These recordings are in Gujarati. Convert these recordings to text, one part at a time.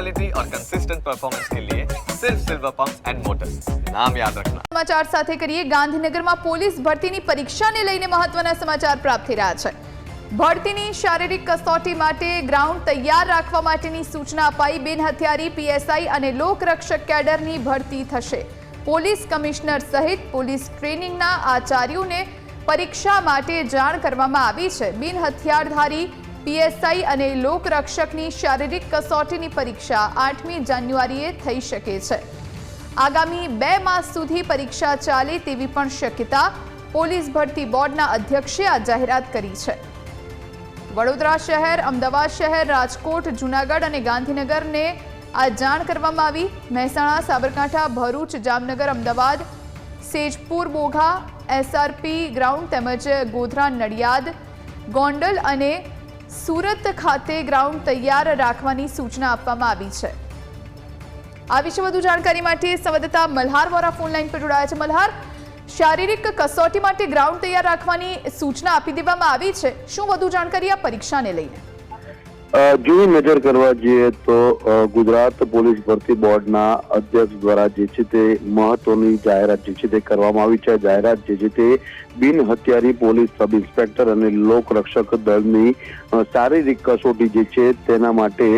क्वालिटी और कंसिस्टेंट परफॉर्मेंस के लिए सिर्फ सिल्वर पंप एंड मोटर्स नाम याद रखना સમાચાર સાથે કરીએ ગાંધીનગરમાં પોલીસ ભરતીની પરીક્ષાને લઈને મહત્વના સમાચાર પ્રાપ્ત થઈ રહ્યા છે ભરતીની શારીરિક કસોટી માટે ગ્રાઉન્ડ તૈયાર રાખવા માટેની સૂચના અપાઈ બિન હથિયારી પીએસઆઈ અને લોકરક્ષક કેડરની ભરતી થશે પોલીસ કમિશનર સહિત પોલીસ ટ્રેનિંગના આચાર્યોને પરીક્ષા માટે જાણ કરવામાં આવી છે બિન હથિયારધારી પીએસઆઈ અને લોકરક્ષકની શારીરિક કસોટીની પરીક્ષા આઠમી જાન્યુઆરીએ થઈ શકે છે. આગામી બે માસ સુધી પરીક્ષા ચાલે તેવી પણ શક્યતા પોલીસ ભરતી બોર્ડના અધ્યક્ષે આ જાહેરાત કરી છે. વડોદરા શહેર, અમદાવાદ શહેર, રાજકોટ, જૂનાગઢ અને ગાંધીનગરને આ જાણ કરવામાં આવી. મહેસાણા, સાબરકાંઠા, ભરૂચ, જામનગર, અમદાવાદ, સેજપુર બોઘા એસઆરપી ગ્રાઉન્ડ તેમજ ગોધરા, નડિયાદ, ગોંડલ અને સુરત ખાતે ગ્રાઉન્ડ તૈયાર રાખવાની સૂચના આપવામાં આવી છે. આ વિશે વધુ જાણકારી માટે સંવાદદાતા મલ્હાર વોરા ફોન લાઈન પર જોડાયા છે. મલ્હાર, શારીરિક કસોટી માટે ગ્રાઉન્ડ તૈયાર રાખવાની સૂચના આપી દેવામાં આવી છે. શું વધુ જાણકારી આ પરીક્ષાને લઈને? અ, જો નજર કરવા જઈએ તો ગુજરાત પોલીસ ભરતી બોર્ડના અધ્યક્ષ દ્વારા જે છે તે મહત્વની જાહેરાત જે છે તે કરવામાં આવી છે. જાહેરાત જે છે તે બિન હથિયારી પોલીસ સબ ઇન્સ્પેક્ટર અને લોકરક્ષક દળની શારીરિક કસોટી જે છે તેના માટે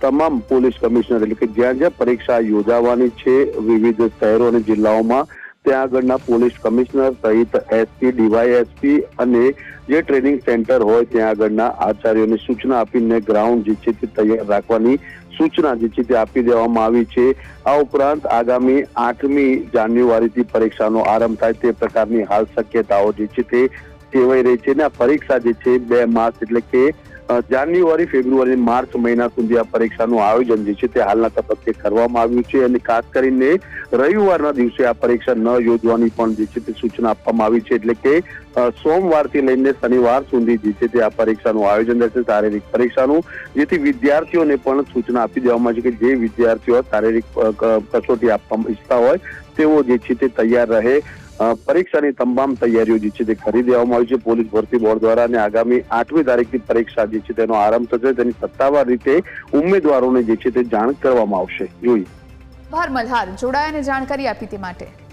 તમામ પોલીસ કમિશનર એટલે કે જ્યાં જ્યાં પરીક્ષા યોજાવાની છે વિવિધ શહેરો અને જિલ્લાઓમાં ત્યાં આગળના પોલીસ કમિશનર સહિત એસપી ડીવાયએસપી અને જે ટ્રેનિંગ સેન્ટર હોય ત્યાં આગળના આચાર્યોને સૂચના આપીને ગ્રાઉન્ડ જે છે તે તૈયાર રાખવાની સૂચના જે છે તે આપી દેવામાં આવી છે. આ ઉપરાંત આગામી આઠમી જાન્યુઆરીથી પરીક્ષાનો આરંભ થાય તે પ્રકારની હાલ શક્યતાઓ જે છે તે સેવાઈ રહી છે અને આ પરીક્ષા જે છે બે માસ એટલે કે જાન્યુઆરી, ફેબ્રુઆરી, માર્ચ મહિના સુધી આ પરીક્ષાનું આયોજન જે છે તે હાલના તબક્કે કરવામાં આવ્યું છે અને ખાસ કરીને રવિવારના દિવસે આ પરીક્ષા ન યોજવાની પણ જે છે તે સૂચના આપવામાં આવી છે. એટલે કે સોમવારથી લઈને શનિવાર સુધી જે છે તે આ પરીક્ષાનું આયોજન રહેશે, શારીરિક પરીક્ષાનું, જેથી વિદ્યાર્થીઓને પણ સૂચના આપી દેવામાં છે કે જે વિદ્યાર્થીઓ શારીરિક કસોટી આપવા ઈચ્છતા હોય તેઓ જે છે તે તૈયાર રહે. પરીક્ષાની તમામ તૈયારીઓ જે છે તે કરી દેવામાં આવી છે. પોલીસ ભરતી બોર્ડ દ્વારા અને આગામી આઠમી તારીખથી પરીક્ષા જે છે તેનો આરંભ થશે. તેની સત્તાવાર રીતે ઉમેદવારોને જે છે તે જાણ કરવામાં આવશે. જોઈએ. ભાર મલ્હાર જોડાયા અને જાણકારી આપી તે માટે.